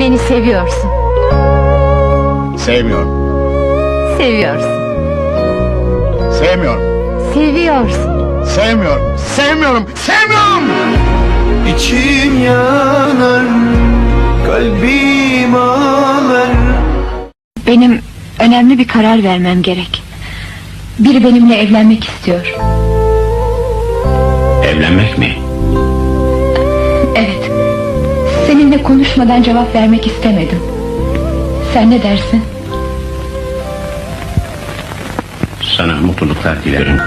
Beni seviyorsun. Sevmiyorum. Seviyorsun. Sevmiyorum. Seviyorsun. Sevmiyorum. Sevmiyorum. Sevmiyorum. İçim yanar, kalbim ağlar Benim önemli bir karar vermem gerek. Biri benimle evlenmek istiyor. Evlenmek mi? Seninle konuşmadan cevap vermek istemedim. Sen ne dersin? Sana mutluluklar dilerim.